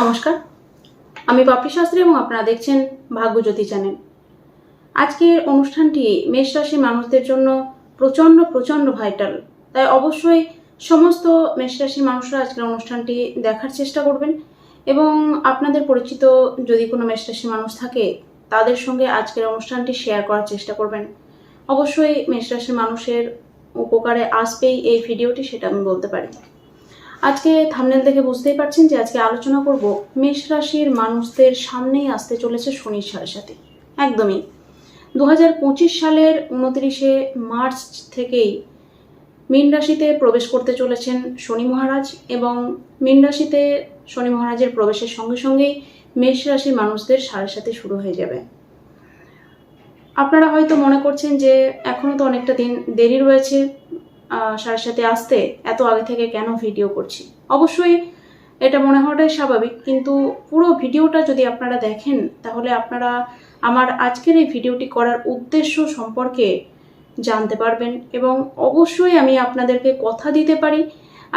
নমস্কার। আমি বাপি শাস্ত্রী এবং আপনারা দেখছেন ভাগ্যজ্যোতি চ্যানেল। আজকের অনুষ্ঠানটি মেষ রাশির মানুষদের জন্য প্রচণ্ড প্রচণ্ড ভাইটাল তাই অবশ্যই সমস্ত মেষ রাশির মানুষরা আজকের অনুষ্ঠানটি দেখার চেষ্টা করবেন এবং আপনাদের পরিচিত যদি কোনো মেষ রাশির মানুষ থাকে, তাদের সঙ্গে আজকের অনুষ্ঠানটি শেয়ার করার চেষ্টা করবেন। অবশ্যই মেষ রাশির মানুষের উপকারে আসবেই এই ভিডিওটি, সেটা আমি বলতে পারি। আজকে থামনেল দেখে বুঝতেই পারছেন যে আজকে আলোচনা করব মেষ রাশির মানুষদের সামনেই আসতে চলেছে শনির সাড়ে সাথে একদমই। দু হাজার পঁচিশ সালের উনত্রিশে মার্চ থেকেই মীন রাশিতে প্রবেশ করতে চলেছেন শনি মহারাজ এবং মীন রাশিতে শনি মহারাজের প্রবেশের সঙ্গে সঙ্গেই মেষ রাশির মানুষদের সাড়ে সাথে শুরু হয়ে যাবে। আপনারা হয়তো মনে করছেন যে এখনও তো অনেকটা দিন দেরি রয়েছে সাড়ে সাথে আসতে এত আগে থেকে কেন ভিডিও করছি? অবশ্যই এটা মনে হওয়াটাই স্বাভাবিক, কিন্তু পুরো ভিডিওটা যদি আপনারা দেখেন, তাহলে আপনারা আমার আজকের এই ভিডিওটি করার উদ্দেশ্য সম্পর্কে জানতে পারবেন এবং অবশ্যই আমি আপনাদেরকে কথা দিতে পারি।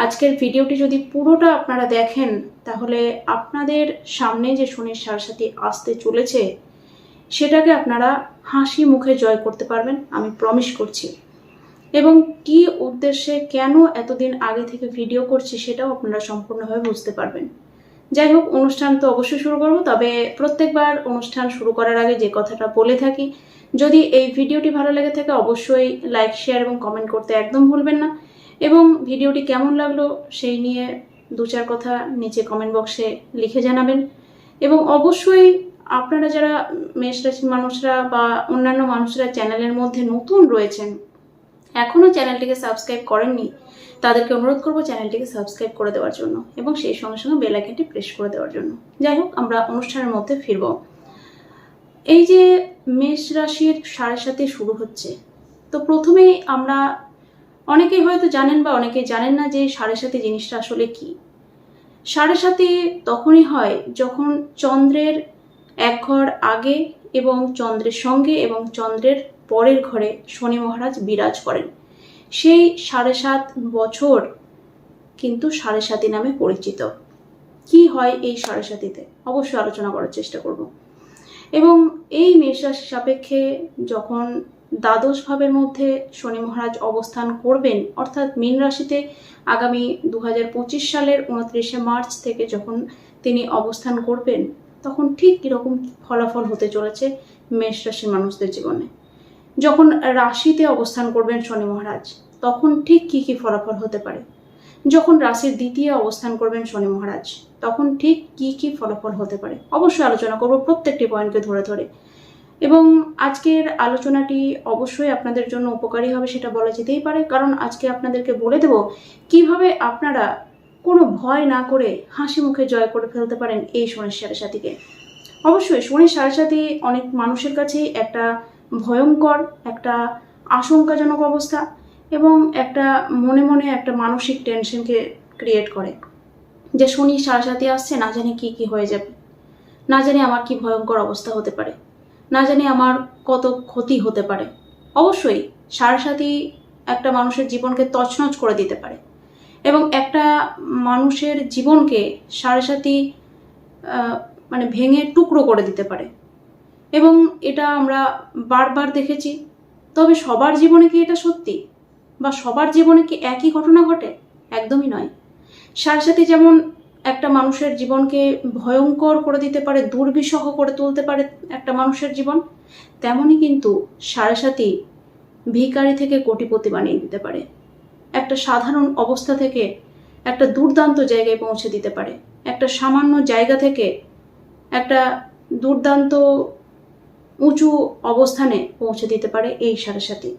আজকের ভিডিওটি যদি পুরোটা আপনারা দেখেন, তাহলে আপনাদের সামনে যে শনির সারসাথী আসতে চলেছে, সেটাকে আপনারা হাসি মুখে জয় করতে পারবেন, আমি প্রমিস করছি। এবং কি উদ্দেশ্যে কেন এতদিন আগে থেকে ভিডিও করছি সেটাও আপনারা সম্পূর্ণভাবে বুঝতে পারবেন। যাই হোক, অনুষ্ঠান তো অবশ্যই শুরু করব, তবে প্রত্যেকবার অনুষ্ঠান শুরু করার আগে যে কথাটা বলে থাকি, যদি এই ভিডিওটি ভালো লেগে থাকে অবশ্যই লাইক, শেয়ার এবং কমেন্ট করতে একদম ভুলবেন না। এবং ভিডিওটি কেমন লাগল সেই নিয়ে দু চার কথা নিচে কমেন্ট বক্সে লিখে জানাবেন। এবং অবশ্যই আপনারা যারা মেষ রাশির মানুষরা বা অন্যান্য মানুষরা চ্যানেলের মধ্যে নতুন রয়েছেন এখনও চ্যানেলটিকে সাবস্ক্রাইব করেননি, তাদেরকে অনুরোধ করব চ্যানেলটিকে সাবস্ক্রাইব করে দেওয়ার জন্য এবং সেই সঙ্গে সঙ্গে বেল প্রেস করে দেওয়ার জন্য। যাই হোক, আমরা অনুষ্ঠানের মধ্যে ফিরব। এই যে মেষ রাশির সাড়ে সাথে শুরু হচ্ছে, তো প্রথমেই আমরা অনেকেই হয়তো জানেন বা অনেকেই জানেন না যে সাড়ে সাথে জিনিসটা আসলে কি। সাড়ে সাথে তখনই হয় যখন চন্দ্রের এক ঘর আগে এবং চন্দ্রের সঙ্গে এবং চন্দ্রের পরের ঘরে শনি মহারাজ বিরাজ করেন। সেই সাড়ে সাত বছর কিন্তু সাড়ে সাতি নামে পরিচিত। কি হয় এই সাড়ে সাতিতে? অবশ্যই আলোচনা করার চেষ্টা করব। এবং এই মেষ রাশি সাপেক্ষে যখন দ্বাদশ ভাবের মধ্যে শনি মহারাজ অবস্থান করবেন, অর্থাৎ মীন রাশিতে আগামী দু হাজার পঁচিশ সালের উনত্রিশে মার্চ থেকে যখন তিনি অবস্থান করবেন, তখন ঠিক কীরকম ফলাফল হতে চলেছে মেষ রাশির মানুষদের জীবনে? যখন রাশিতে অবস্থান করবেন শনি মহারাজ, তখন ঠিক কি কি ফলাফল হতে পারে? যখন রাশির দ্বিতীয় অবস্থান করবেন শনি মহারাজ, তখন ঠিক কি কি ফলাফল হতে পারে? অবশ্যই আলোচনা করব প্রত্যেকটি পয়েন্টকে ধরে ধরে। এবং আজকের আলোচনাটি অবশ্যই আপনাদের জন্য উপকারী হবে সেটা বলা যেতেই পারে, কারণ আজকে আপনাদেরকে বলে দেব কীভাবে আপনারা কোনো ভয় না করে হাসি মুখে জয় করে ফেলতে পারেন এই শনির সাড়ে সাথীকে অবশ্যই শনির সাড়ে সাথী অনেক মানুষের কাছেই একটা ভয়ঙ্কর একটা আশঙ্কাজনক অবস্থা এবং একটা মনে মনে একটা মানসিক টেনশনকে ক্রিয়েট করে যে শনি সাড়ে আসছে, না জানি কি কি হয়ে যাবে। না জানি আমার কি ভয়ঙ্কর অবস্থা হতে পারে। না জানি আমার কত ক্ষতি হতে পারে। অবশ্যই সাড়ে সাথী একটা মানুষের জীবনকে তছনছ করে দিতে পারে এবং একটা মানুষের জীবনকে সাড়ে মানে ভেঙে টুকরো করে দিতে পারে। এবং এটা আমরা বারবার দেখেছি। তবে সবার জীবনে কি এটা সত্যি? বা সবার জীবনে কি একই ঘটনা ঘটে? একদমই নয়। সাথে সাথে যেমন একটা মানুষের জীবনকে ভয়ঙ্কর করে দিতে পারে, দুর্বিষহ করে তুলতে পারে একটা মানুষের জীবন, তেমনই কিন্তু সাড়ে সাথী ভিখারি থেকে কোটিপতি বানিয়ে দিতে পারে। একটা সাধারণ অবস্থা থেকে একটা দুর্দান্ত জায়গায় পৌঁছে দিতে পারে। একটা সামান্য জায়গা থেকে একটা দুর্দান্ত উঁচু অবস্থানে পৌঁছে দিতে পারে এই সাড়ে সাথে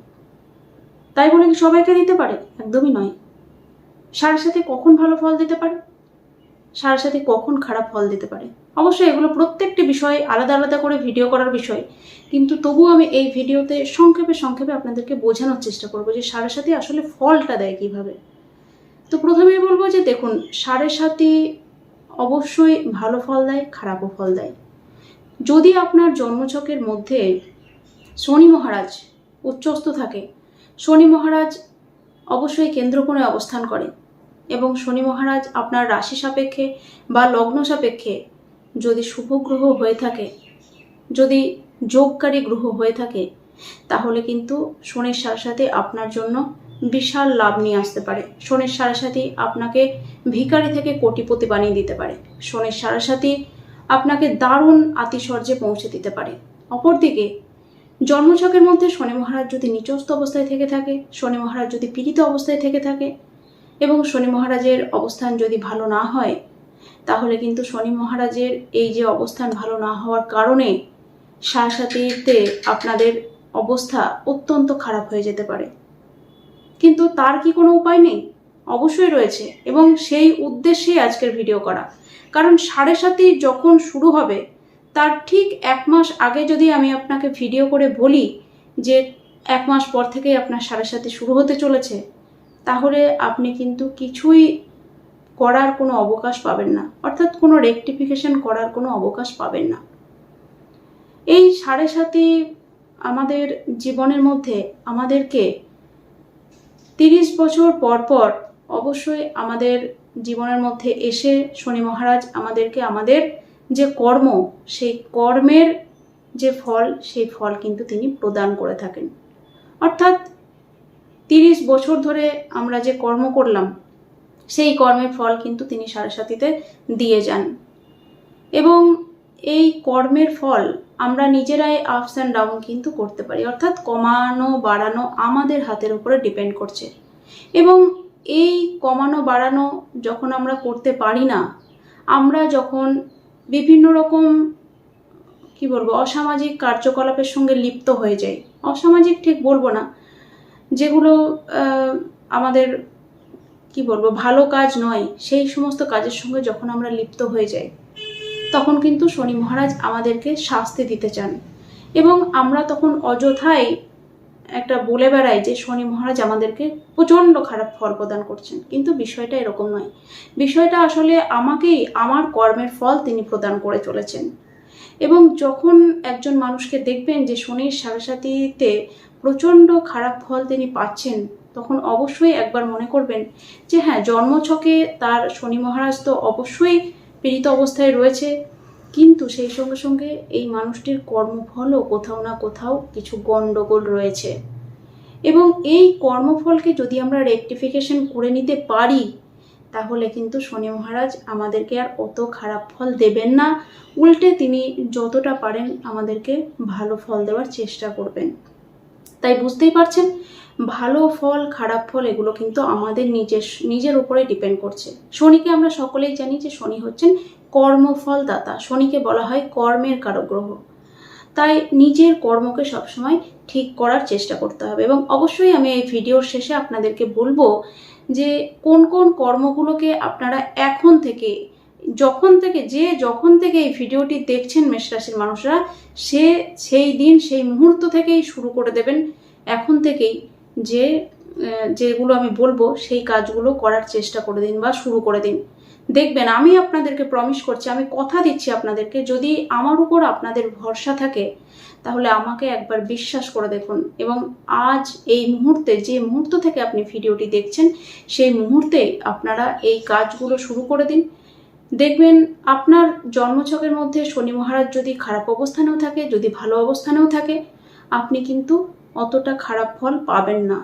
তাই বলে কি সবাইকে দিতে পারে? একদমই নয়। সাড়ে সাথে কখন ভালো ফল দিতে পারে? সাড়ে সাথে কখন খারাপ ফল দিতে পারে? অবশ্যই এগুলো প্রত্যেকটি বিষয় আলাদা আলাদা করে ভিডিও করার বিষয়। কিন্তু তবুও আমি এই ভিডিওতে সংক্ষেপে সংক্ষেপে আপনাদেরকে বোঝানোর চেষ্টা করব যে সাড়ে সাথে আসলে ফলটা দেয় কীভাবে। তো প্রথমেই বলব যে দেখুন, সাড়ে সাথে অবশ্যই ভালো ফল দেয়, খারাপও ফল দেয়। যদি আপনার জন্মছকের মধ্যে শনি মহারাজ উচ্চস্থ থাকে, শনি মহারাজ অবশ্যই কেন্দ্রকোণে অবস্থান করে এবং শনি মহারাজ আপনার রাশি সাপেক্ষে বা লগ্ন সাপেক্ষে যদি শুভ গ্রহ হয়ে থাকে, যদি যোগকারী গ্রহ হয়ে থাকে, তাহলে কিন্তু শনির সাথে সাথে আপনার জন্য বিশাল লাভ নিয়ে আসতে পারে। শনির সাড়ে সাথে আপনাকে ভিখারি থেকে কোটিপতি বানিয়ে দিতে পারে। শনির সাড়ে সাথে আপনাকে দারুণ আতিশর্যে পৌঁছে দিতে পারে। অপরদিকে, জন্মছকের মধ্যে শনি মহারাজ যদি নিচস্ত অবস্থায় থেকে থাকে, শনি মহারাজ যদি পীড়িত অবস্থায় থেকে থাকে, এবং শনি মহারাজের অবস্থান যদি ভালো না হয়, তাহলে কিন্তু শনি মহারাজের এই যে অবস্থান ভালো না হওয়ার কারণে সাথীতে আপনাদের অবস্থা অত্যন্ত খারাপ হয়ে যেতে পারে। কিন্তু তার কি কোনো উপায় নেই? অবশ্যই রয়েছে, এবং সেই উদ্দেশ্যেই আজকের ভিডিও করা। কারণ সাড়ে সাতই যখন শুরু হবে, তার ঠিক এক মাস আগে যদি আমি আপনাকে ভিডিও করে বলি যে এক মাস পর থেকেই আপনার সাড়ে সাথে শুরু হতে চলেছে, তাহলে আপনি কিন্তু কিছুই করার কোনো অবকাশ পাবেন না। অর্থাৎ কোনো রেকটিফিকেশন করার কোনো অবকাশ পাবেন না। এই সাড়ে সাথে আমাদের জীবনের মধ্যে আমাদেরকে তিরিশ বছর পর পর অবশ্যই আমাদের জীবনের মধ্যে এসে শনি মহারাজ আমাদেরকে আমাদের যে কর্ম, সেই কর্মের যে ফল, সেই ফল কিন্তু তিনি প্রদান করে থাকেন। অর্থাৎ তিরিশ বছর ধরে আমরা যে কর্ম করলাম, সেই কর্মের ফল কিন্তু তিনি সাড়ে সাথীতে দিয়ে যান। এবং এই কর্মের ফল আমরা নিজেরাই আপস অ্যান্ড ডাউন কিন্তু করতে পারি। অর্থাৎ কমানো, বাড়ানো আমাদের হাতের উপরে ডিপেন্ড করছে। এবং এই কমানো বাড়ানো যখন আমরা করতে পারি না, আমরা যখন বিভিন্ন রকম, কি বলব, অসামাজিক কার্যকলাপের সঙ্গে লিপ্ত হয়ে যাই, অসামাজিক ঠিক বলব না, যেগুলো আমাদের, কি বলব, ভালো কাজ নয়, সেই সমস্ত কাজের সঙ্গে যখন আমরা লিপ্ত হয়ে যাই, তখন কিন্তু শনি মহারাজ আমাদেরকে শাস্তি দিতে চান। এবং আমরা তখন অযথাই একটা বলে বেড়াই যে শনি মহারাজ আমাদেরকে প্রচণ্ড খারাপ ফল প্রদান করছেন। কিন্তু বিষয়টা এরকম নয়। বিষয়টা আসলে আমাকেই, আমার কর্মের ফল তিনি প্রদান করে চলেছেন। এবং যখন একজন মানুষকে দেখবেন যে শনির সাড়ে সাথীতে প্রচণ্ড খারাপ ফল তিনি পাচ্ছেন, তখন অবশ্যই একবার মনে করবেন যে হ্যাঁ জন্মছকে তার শনি মহারাজ তো অবশ্যই পীড়িত অবস্থায় রয়েছে। কিন্তু সেই সঙ্গে সঙ্গে এই মানুষটির কর্মফলও কোথাও না কোথাও কিছু গণ্ডগোল রয়েছে। এবং এই কর্মফলকে যদি আমরা রেকটিফিকেশন করে নিতে পারি, তাহলে কিন্তু শনি মহারাজ আমাদেরকে আর অত খারাপ ফল দেবেন না। উল্টে তিনি যতটা পারেন আমাদেরকে ভালো ফল দেওয়ার চেষ্টা করবেন। তাই বুঝতেই পারছেন, ভালো ফল, খারাপ ফল এগুলো কিন্তু আমাদের নিজের নিজের উপরে ডিপেন্ড করছে। শনিকে আমরা সকলেই জানি যে শনি হচ্ছেন কর্মফল দাতা শনিকে বলা হয় কর্মের কারক গ্রহ তাই নিজের কর্মকে সবসময় ঠিক করার চেষ্টা করতে হবে এবং অবশ্যই আমি এই ভিডিওর শেষে আপনাদেরকে বলব যে কোন কোন কর্মগুলোকে আপনারা এখন থেকে, যখন থেকে, যে যখন থেকে এই ভিডিওটি দেখছেন মেষ রাশির মানুষরা, সে সেই দিন, সেই মুহূর্ত থেকেই শুরু করে দেবেন এখন থেকেই যে যেগুলো আমি বলব সেই কাজগুলো করার চেষ্টা করে দিন বা শুরু করে দিন। দেখবেন, আমি আপনাদেরকে প্রমিস করছি, আমি কথা দিচ্ছি আপনাদেরকে, যদি আমার উপর আপনাদের ভরসা থাকে, তাহলে আমাকে একবার বিশ্বাস করে দেখুন। এবং আজ এই মুহূর্তে, যে মুহূর্ত থেকে আপনি ভিডিওটি দেখছেন, সেই মুহূর্তে আপনারা এই কাজগুলো শুরু করে দিন। দেখবেন, আপনার জন্মছকের মধ্যে শনি মহারাজ যদি খারাপ অবস্থানেও থাকে, যদি ভালো অবস্থানেও থাকে, আপনি কিন্তু অতটা খারাপ ফল পাবেন না।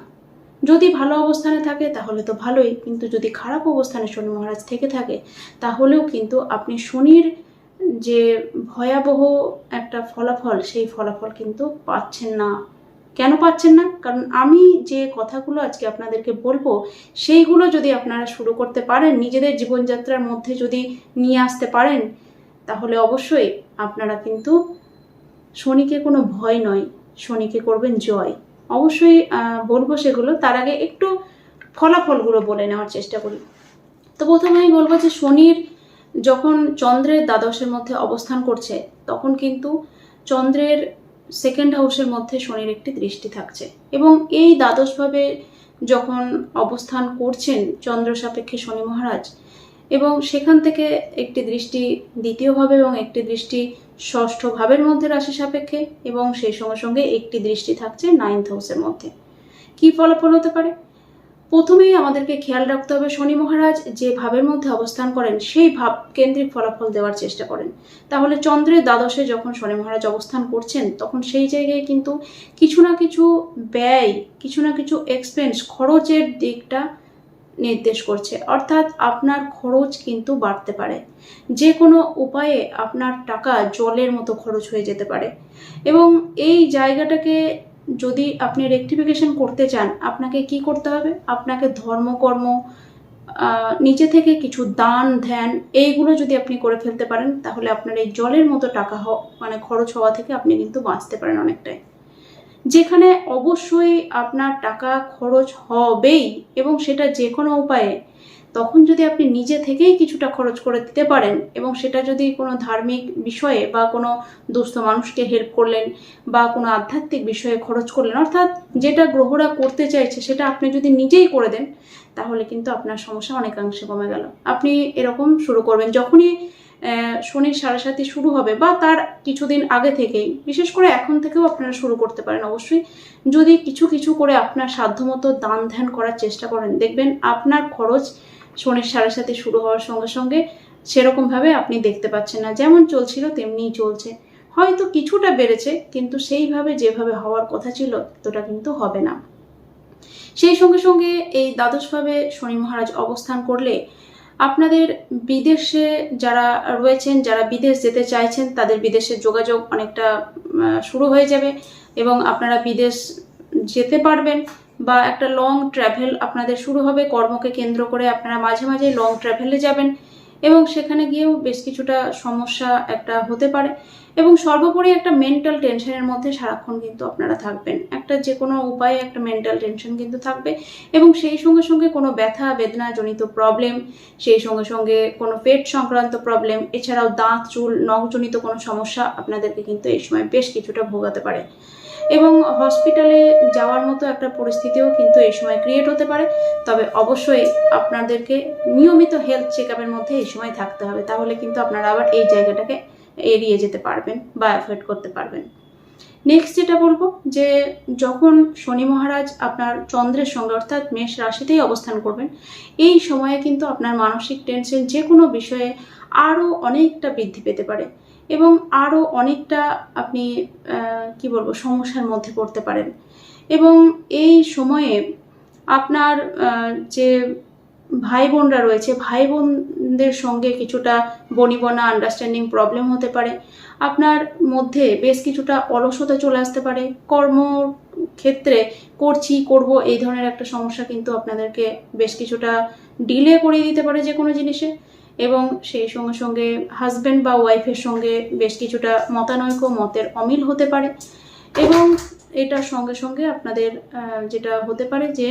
যদি ভালো অবস্থানে থাকে তাহলে তো ভালোই, কিন্তু যদি খারাপ অবস্থানে শনি মহারাজ থেকে থাকে, তাহলেও কিন্তু আপনি শনির যে ভয়াবহ একটা ফলাফল, সেই ফলাফল কিন্তু পাচ্ছেন না। কেন পাচ্ছেন না? কারণ আমি যে কথাগুলো আজকে আপনাদেরকে বলব, সেইগুলো যদি আপনারা শুরু করতে পারেন, নিজেদের জীবনযাত্রার মধ্যে যদি নিয়ে আসতে পারেন, তাহলে অবশ্যই আপনারা কিন্তু শনিকে কোনো ভয় নয়, শনিকে করবেন জয়। অবশ্যই বলব সেগুলো। তার আগে একটু ফলাফলগুলো বলে নেওয়ার চেষ্টা করি। তো প্রথমে আমি বলব যে শনির যখন চন্দ্রের দ্বাদশের মধ্যে অবস্থান করছে, তখন কিন্তু চন্দ্রের সেকেন্ড হাউসের মধ্যে শনির একটি দৃষ্টি থাকছে। এবং এই দ্বাদশভাবে যখন অবস্থান করছেন চন্দ্র সাপেক্ষে শনি মহারাজ, এবং সেখান থেকে একটি দৃষ্টি দ্বিতীয়ভাবে এবং একটি দৃষ্টি ষষ্ঠ ভাবের মধ্যে রাশি সাপেক্ষে এবং সেই সঙ্গে সঙ্গে একটি দৃষ্টি থাকছে নাইন্থ হাউসের মধ্যে। কি ফলাফল হতে পারে? প্রথমেই আমাদেরকে খেয়াল রাখতে হবে শনি মহারাজ যে ভাবের মধ্যে অবস্থান করেন, সেই ভাব কেন্দ্রিক ফলাফল দেওয়ার চেষ্টা করেন। তাহলে চন্দ্রের দ্বাদশে যখন শনি মহারাজ অবস্থান করছেন, তখন সেই জায়গায় কিন্তু কিছু না কিছু ব্যয়, কিছু না কিছু এক্সপেন্স খরচের দিকটা নির্দেশ করছে। অর্থাৎ আপনার খরচ কিন্তু বাড়তে পারে। যে কোনো উপায়ে আপনার টাকা জলের মতো খরচ হয়ে যেতে পারে। এবং এই জায়গাটাকে যদি আপনি রেকটিফিকেশন করতে চান, আপনাকে কি করতে হবে? আপনাকে ধর্মকর্ম নিচে থেকে কিছু দান, ধ্যান এইগুলো যদি আপনি করে ফেলতে পারেন, তাহলে আপনার এই জলের মতো টাকা মানে খরচ হওয়া থেকে আপনি কিন্তু বাঁচতে পারেন অনেকটাই। যেখানে অবশ্যই আপনার টাকা খরচ হবেই এবং সেটা যে কোনো উপায়ে। তখন যদি আপনি নিজে থেকেই কিছুটা খরচ করে দিতে পারেন এবং সেটা যদি কোনো ধার্মিক বিষয়ে বা কোনো দুস্থ মানুষকে হেল্প করলেন বা কোনো আধ্যাত্মিক বিষয়ে খরচ করলেন, অর্থাৎ যেটা গ্রহরা করতে চাইছে সেটা আপনি যদি নিজেই করে দেন, তাহলে কিন্তু আপনার সমস্যা অনেকাংশে কমে গেল। আপনি এরকম শুরু করবেন। যখনই শনির সাড়ে সাথে শুরু হবে বা তার কিছুদিন আগে থেকেই। বিশেষ করে এখন থেকেও আপনারা শুরু করতে পারেন অবশ্যই। যদি কিছু কিছু করে আপনার সাধ্যমতো দান ধ্যান করার চেষ্টা করেন, দেখবেন আপনার খরচ শনির সাড়ে সাথে শুরু হওয়ার সঙ্গে সঙ্গে সেরকমভাবে আপনি দেখতে পাচ্ছেন না। যেমন চলছিল, তেমনিই চলছে। হয়তো কিছুটা বেড়েছে, কিন্তু সেইভাবে যেভাবে হওয়ার কথা ছিল, ততটা কিন্তু হবে না। সেই সঙ্গে সঙ্গে এই দ্বাদশভাবে শনি মহারাজ অবস্থান করলে আপনাদের বিদেশে যারা রয়েছেন, যারা বিদেশ যেতে চাইছেন, তাদের বিদেশে যোগাযোগ অনেকটা শুরু হয়ে যাবে এবং আপনারা বিদেশ যেতে পারবেন বা একটা লং ট্র্যাভেল আপনাদের শুরু হবে। কর্মকে কেন্দ্র করে আপনারা মাঝে মাঝে লং ট্রাভেলে যাবেন। এবং সেখানে গিয়েও বেশ কিছুটা সমস্যা একটা হতে পারে। এবং সর্বোপরি একটা মেন্টাল টেনশনের মধ্যে সারাক্ষণ কিন্তু আপনারা থাকবেন। একটা যে কোনো উপায়ে একটা মেন্টাল টেনশন কিন্তু থাকবে এবং সেই সঙ্গে সঙ্গে কোনো ব্যথা বেদনা জনিত প্রবলেম সেই সঙ্গে সঙ্গে কোনো পেট সংক্রান্ত প্রবলেম এছাড়াও দাঁত, চুল, নখজনিত কোনো সমস্যা আপনাদেরকে কিন্তু এই সময় বেশ কিছুটা ভোগাতে পারে। এবং হসপিটালে যাওয়ার মতো একটা পরিস্থিতিও কিন্তু এই সময় ক্রিয়েট হতে পারে। তবে অবশ্যই আপনাদেরকে নিয়মিত হেলথ চেক মধ্যে এই সময় থাকতে হবে। তাহলে কিন্তু আপনারা আবার এই জায়গাটাকে এড়িয়ে যেতে পারবেন বা অ্যাভয়েড করতে পারবেন। নেক্সট যেটা বলব, যে যখন শনি মহারাজ আপনার চন্দ্রের সঙ্গে অর্থাৎ মেষ রাশিতেই অবস্থান করবেন, এই সময়ে কিন্তু আপনার মানসিক টেনশন যে কোনো বিষয়ে আরও অনেকটা বৃদ্ধি পেতে পারে। এবং আরও অনেকটা আপনি কি বলব, সমস্যার মধ্যে পড়তে পারেন। এবং এই সময়ে আপনার যে ভাই বোনরা রয়েছে ভাই বোনদের সঙ্গে কিছুটা বনিবনা আন্ডারস্ট্যান্ডিং প্রবলেম হতে পারে। আপনার মধ্যে বেশ কিছুটা অলসতা চলে আসতে পারে। কর্ম ক্ষেত্রে করছি, করব, এই ধরনের একটা সমস্যা কিন্তু আপনাদেরকে বেশ কিছুটা ডিলে করিয়ে দিতে পারে যে কোনো জিনিসে। এবং সেই সঙ্গে সঙ্গে হাজব্যান্ড বা ওয়াইফের সঙ্গে বেশ কিছুটা মতানৈক্য, মতের অমিল হতে পারে। এবং এটার সঙ্গে সঙ্গে আপনাদের যেটা হতে পারে যে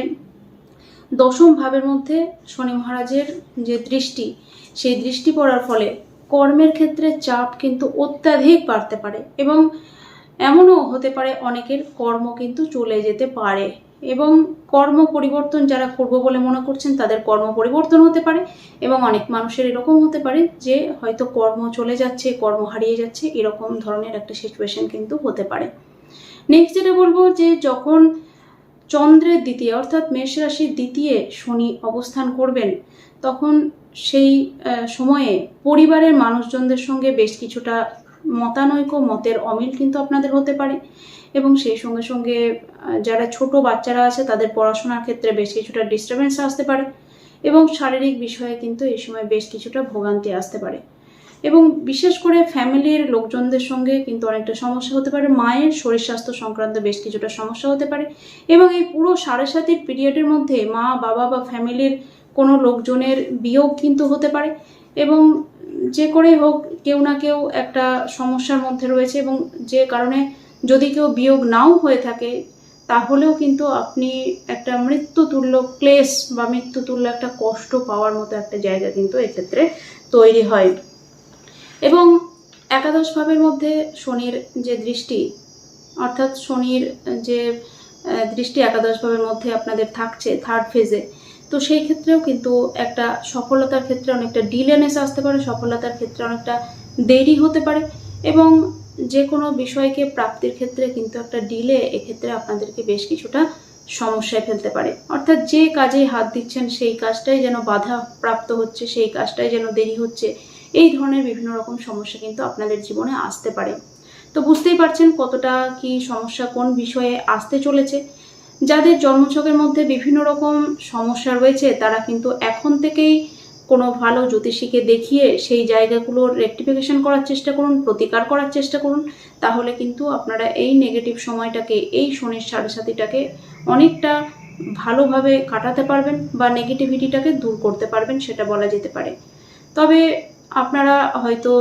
দশম ভাবের মধ্যে শনি মহারাজের যে দৃষ্টি, সেই দৃষ্টি পড়ার ফলে কর্মের ক্ষেত্রে চাপ কিন্তু অত্যাধিক বাড়তে পারে এবং এমনও হতে পারে অনেকের কর্ম কিন্তু চলে যেতে পারে। এবং কর্ম পরিবর্তন যারা করব বলে মনে করছেন, তাদের কর্ম পরিবর্তন হতে পারে এবং অনেক মানুষের এরকম হতে পারে যে হয়তো কর্ম চলে যাচ্ছে, কর্ম হারিয়ে যাচ্ছে, এরকম ধরনের একটা সিচুয়েশন কিন্তু হতে পারে। নেক্সট যেটা বলব যে যখন চন্দ্রের দ্বিতীয়, অর্থাৎ মেষ রাশির দ্বিতীয় শনি অবস্থান করবেন, তখন সেই সময়ে পরিবারের মানুষজনদের সঙ্গে বেশ কিছুটা মতানৈক্য, মতের অমিল কিন্তু আপনাদের হতে পারে। এবং সেই সঙ্গে সঙ্গে যারা ছোট বাচ্চারা আছে, তাদের পড়াশোনার ক্ষেত্রে বেশ কিছুটা ডিস্টারবেন্স আসতে পারে এবং শারীরিক বিষয়ে কিন্তু এই সময় বেশ কিছুটা ভোগান্তি আসতে পারে। এবং বিশেষ করে ফ্যামিলির লোকজনদের সঙ্গে কিন্তু অনেকটা সমস্যা হতে পারে, মায়ের শরীর স্বাস্থ্য সংক্রান্ত বেশ কিছুটা সমস্যা হতে পারে এবং এই পুরো সাড়ে সাতির পিরিয়ডের মধ্যে মা, বাবা বা ফ্যামিলির কোনো লোকজনের বিয়োগ কিন্তু হতে পারে এবং যে করেই হোক, কেউ না কেউ একটা সমস্যার মধ্যে রয়েছে এবং যে কারণে যদি কেউ বিয়োগ নাও হয়ে থাকে, তাহলেও কিন্তু আপনি একটা মৃত্যুতুল্য ক্লেশ বা মৃত্যুতুল্য একটা কষ্ট পাওয়ার মতো একটা জায়গা কিন্তু এক্ষেত্রে তৈরি হয়। এবং একাদশ ভাবের মধ্যে শনির যে দৃষ্টি, অর্থাৎ শনির যে দৃষ্টি একাদশ ভাবের মধ্যে আপনাদের থাকছে থার্ড ফেজে তো সেই ক্ষেত্রেও কিন্তু একটা সফলতার ক্ষেত্রে অনেকটা ডিলেনেস আসতে পারে, সফলতার ক্ষেত্রে অনেকটা দেরি হতে পারে এবং যে কোনো বিষয়কে প্রাপ্তির ক্ষেত্রে কিন্তু একটা ডিলে এক্ষেত্রে আপনাদেরকে বেশ কিছুটা সমস্যায় ফেলতে পারে। অর্থাৎ যে কাজে হাত দিচ্ছেন সেই কাজটাই যেন বাধা প্রাপ্ত হচ্ছে, সেই কাজটাই যেন দেরি হচ্ছে, এই ধরনের বিভিন্ন রকম সমস্যা কিন্তু আপনাদের জীবনে আসতে পারে। তো বুঝতেই পারছেন কতটা কি সমস্যা কোন বিষয়ে আসতে চলেছে। যাদের জন্মছকের মধ্যে বিভিন্ন রকম সমস্যা রয়েছে, তারা কিন্তু এখন থেকেই কোনো ভালো জ্যোতিষীকে দেখিয়ে সেই জায়গাগুলোর রেকটিফিকেশন করার চেষ্টা করুন, প্রতিকার করার চেষ্টা করুন, তাহলে কিন্তু আপনারা এই নেগেটিভ সময়টাকে, এই শনির সাড়ে সাতিটাকে অনেকটা ভালোভাবে কাটাতে পারবেন বা নেগেটিভিটিটাকে দূর করতে পারবেন, সেটা বলা যেতে পারে। তবে আপনারা হয়তো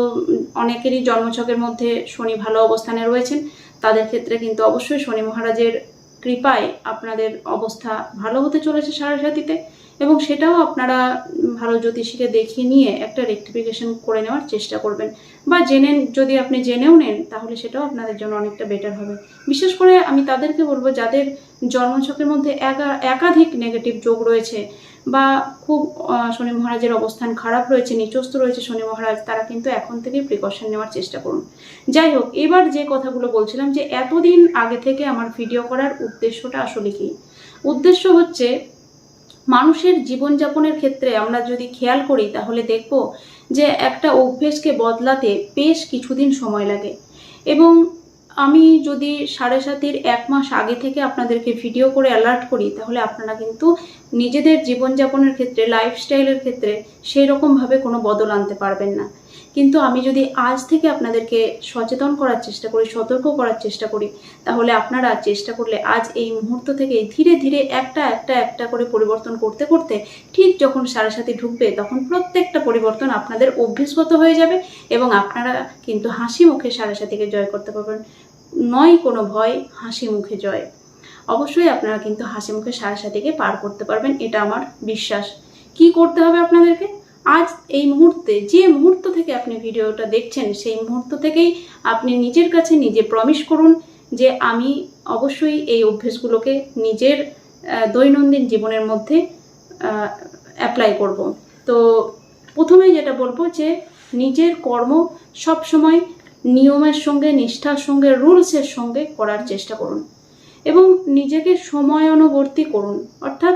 অনেকেরই জন্মছকের মধ্যে শনি ভালো অবস্থানে রয়েছেন, তাদের ক্ষেত্রে কিন্তু অবশ্যই শনি মহারাজের কৃপায় আপনাদের অবস্থা ভালো হতে চলেছে সাড়ে সাতিতে এবং সেটাও আপনারা ভালো জ্যোতিষীকে দেখিয়ে নিয়ে একটা রেক্টিফিকেশন করে নেওয়ার চেষ্টা করবেন। বা জেনে, যদি আপনি জেনেও নেন, তাহলে সেটাও আপনাদের জন্য অনেকটা বেটার হবে। বিশেষ করে আমি তাদেরকে বলব, যাদের জন্মছকের মধ্যে একা- একাধিক নেগেটিভ যোগ রয়েছে বা খুব শনি মহারাজের অবস্থান খারাপ রয়েছে নিচস্ত রয়েছে শনি মহারাজ, তারা কিন্তু এখন থেকেই প্রিকশন নেওয়ার চেষ্টা করুন। যাই হোক, এবার যে কথাগুলো বলছিলাম যে এতদিন আগে থেকে আমার ভিডিও করার উদ্দেশ্যটা আসলে কি? উদ্দেশ্য হচ্ছে মানুষের জীবনযাপনের ক্ষেত্রে আমরা যদি খেয়াল করি, তাহলে দেখব যে একটা অভ্যেসকে বদলাতে বেশ কিছুদিন সময় লাগে। এবং আমি যদি সাড়ে সাতের এক মাস আগে থেকে আপনাদেরকে ভিডিও করে অ্যালার্ট করি, তাহলে আপনারা কিন্তু নিজেদের জীবনযাপনের ক্ষেত্রে লাইফস্টাইলের ক্ষেত্রে সেই রকমভাবে কোনো বদল আনতে পারবেন না। কিন্তু আমি যদি আজ থেকে আপনাদেরকে সচেতন করার চেষ্টা করি, সতর্ক করার চেষ্টা করি, তাহলে আপনারা চেষ্টা করলে আজ এই মুহূর্ত থেকে ধীরে ধীরে একটা একটা একটা করে পরিবর্তন করতে করতে ঠিক যখন সাড়ে সাথে ঢুকবে, তখন প্রত্যেকটা পরিবর্তন আপনাদের অভ্যেসগত হয়ে যাবে এবং আপনারা কিন্তু হাসি মুখে সাড়ে সাথীকে জয় করতে পারবেন। নয় কোনো ভয়, হাসি মুখে জয়। অবশ্যই আপনারা কিন্তু হাসি মুখে সাড়ে সাথীকে পার করতে পারবেন, এটা আমার বিশ্বাস। কি করতে হবে আপনাদেরকে? আজ এই মুহূর্তে, যে মুহূর্ত থেকে আপনি ভিডিওটা দেখছেন, সেই মুহূর্ত থেকেই আপনি নিজের কাছে নিজে প্রমিস করুন যে আমি অবশ্যই এই অভ্যেসগুলোকে নিজের দৈনন্দিন জীবনের মধ্যে অ্যাপ্লাই করব। তো প্রথমেই যেটা বলব যে নিজের কর্ম সব সময় নিয়মের সঙ্গে, নিষ্ঠার সঙ্গে রুলসের সঙ্গে করার চেষ্টা করুন। এবং নিজেকে সময়ানুবর্তী করুন। অর্থাৎ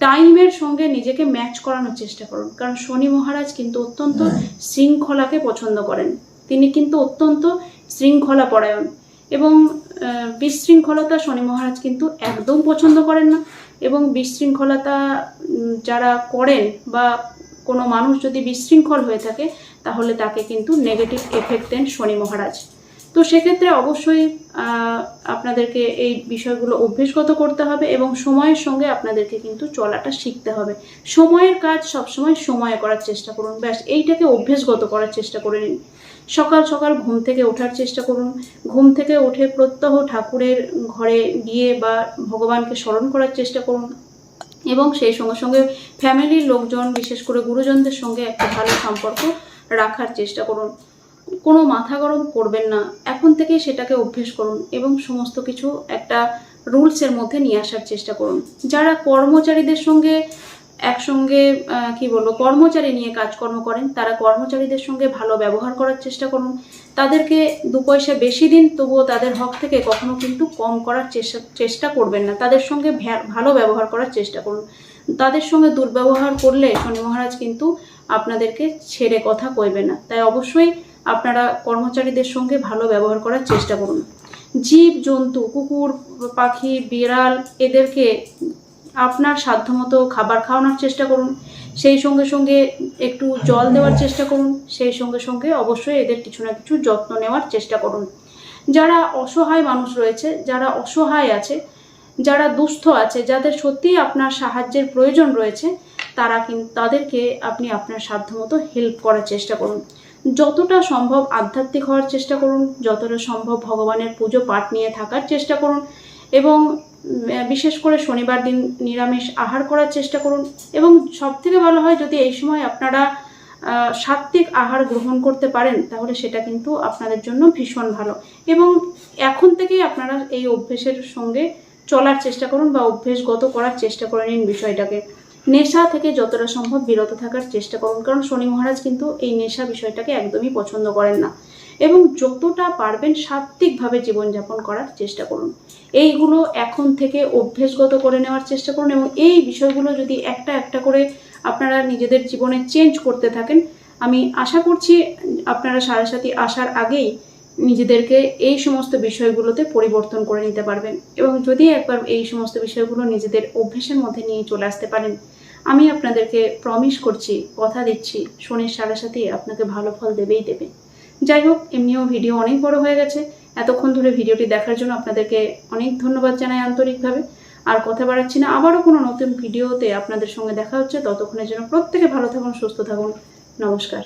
টাইমের সঙ্গে নিজেকে ম্যাচ করানোর চেষ্টা করুন। কারণ শনি মহারাজ কিন্তু অত্যন্ত শৃঙ্খলাকে পছন্দ করেন। তিনি কিন্তু অত্যন্ত শৃঙ্খলা পরায়ণ এবং বিশৃঙ্খলতা শনি মহারাজ কিন্তু একদম পছন্দ করেন না এবং বিশৃঙ্খলতা যারা করেন বা কোনো মানুষ যদি বিশৃঙ্খল হয়ে থাকে তাহলে তাকে কিন্তু নেগেটিভ এফেক্ট দেন শনি মহারাজ। তো সেক্ষেত্রে অবশ্যই আপনাদেরকে এই বিষয়গুলো অভ্যেসগত করতে হবে এবং সময়ের সঙ্গে আপনাদেরকে কিন্তু চলাটা শিখতে হবে। সময়ের কাজ সবসময় সময়ে করার চেষ্টা করুন। ব্যাস, এইটাকে অভ্যেসগত করার চেষ্টা করে নিন। সকাল সকাল ঘুম থেকে ওঠার চেষ্টা করুন। ঘুম থেকে উঠে প্রত্যহ ঠাকুরের ঘরে গিয়ে বা ভগবানকে স্মরণ করার চেষ্টা করুন এবং সেই সঙ্গে সঙ্গে ফ্যামিলির লোকজন, বিশেষ করে গুরুজনদের সঙ্গে একটা ভালো সম্পর্ক রাখার চেষ্টা করুন। কোনো মাথা গরম করবেন না। এখন থেকেই সেটাকে অভ্যেস করুন এবং সমস্ত কিছু একটা রুলসের মধ্যে নিয়ে আসার চেষ্টা করুন। যারা কর্মচারীদের সঙ্গে একসঙ্গে কি বলব, কর্মচারী নিয়ে কাজকর্ম করেন, তারা কর্মচারীদের সঙ্গে ভালো ব্যবহার করার চেষ্টা করুন। তাদেরকে দু পয়সা বেশি দিন, তবুও তাদের হক থেকে কখনো কিন্তু কম করার চেষ্টা চেষ্টা করবেন না। তাদের সঙ্গে ভালো ব্যবহার করার চেষ্টা করুন। তাদের সঙ্গে দুর্ব্যবহার করলে শনি মহারাজ কিন্তু আপনাদেরকে ছেড়ে কথা কইবে না। তাই অবশ্যই আপনারা কর্মচারীদের সঙ্গে ভালো ব্যবহার করার চেষ্টা করুন। জীব, জন্তু, কুকুর, পাখি, বিড়াল, এদেরকে আপনার সাধ্যমতো খাবার খাওয়ানোর চেষ্টা করুন। সেই সঙ্গে সঙ্গে একটু জল দেওয়ার চেষ্টা করুন। সেই সঙ্গে সঙ্গে অবশ্যই এদের কিছু না কিছু যত্ন নেওয়ার চেষ্টা করুন। যারা অসহায় মানুষ রয়েছে, যারা অসহায় আছে, যারা দুস্থ আছে, যাদের সত্যিই আপনার সাহায্যের প্রয়োজন রয়েছে, তারা কিন্তু তাদেরকে আপনি আপনার সাধ্যমতো হেল্প করার চেষ্টা করুন। যতটা সম্ভব আধ্যাত্মিক হওয়ার চেষ্টা করুন, যতটা সম্ভব ভগবানের পুজো পাঠ নিয়ে থাকার চেষ্টা করুন এবং বিশেষ করে শনিবার দিন নিরামিষ আহার করার চেষ্টা করুন এবং সব থেকে ভালো হয় যদি এই সময় আপনারা সাত্ত্বিক আহার গ্রহণ করতে পারেন, তাহলে সেটা কিন্তু আপনাদের জন্য ভীষণ ভালো এবং এখন থেকেই আপনারা এই অভ্যেসের সঙ্গে চলার চেষ্টা করুন বা অভ্যেসগত করার চেষ্টা করে নিন বিষয়টাকে। নেশা থেকে যতটা সম্ভব বিরত থাকার চেষ্টা করুন, কারণ শনি মহারাজ কিন্তু এই নেশা বিষয়টাকে একদমই পছন্দ করেন না। এবং যতটা পারবেন সাত্ত্বিকভাবে জীবনযাপন করার চেষ্টা করুন। এইগুলো এখন থেকে অভ্যেসগত করে নেওয়ার চেষ্টা করুন এবং এই বিষয়গুলো যদি একটা একটা করে আপনারা নিজেদের জীবনে চেঞ্জ করতে থাকেন, আমি আশা করছি আপনারা সাড়ে সাথী আসার আগেই নিজেদেরকে এই সমস্ত বিষয়গুলোতে পরিবর্তন করে নিতে পারবেন। এবং যদি একবার এই সমস্ত বিষয়গুলো নিজেদের অভ্যেসের মধ্যে নিয়ে চলে আসতে পারেন আমি আপনাদেরকে প্রমিস করছি, কথা দিচ্ছি, শনির সাড়ে সাথে আপনাকে ভালো ফল দেবেই দেবে। যাই হোক, এমনিও ভিডিও অনেক বড় হয়ে গেছে। এতক্ষণ ধরে ভিডিওটি দেখার জন্য আপনাদেরকে অনেক ধন্যবাদ জানাই আন্তরিকভাবে। আর কথা বাড়াচ্ছি না, আবারও কোনো নতুন ভিডিওতে আপনাদের সঙ্গে দেখা হচ্ছে। ততক্ষণের জন্য প্রত্যেকে ভালো থাকুন, সুস্থ থাকুন। নমস্কার।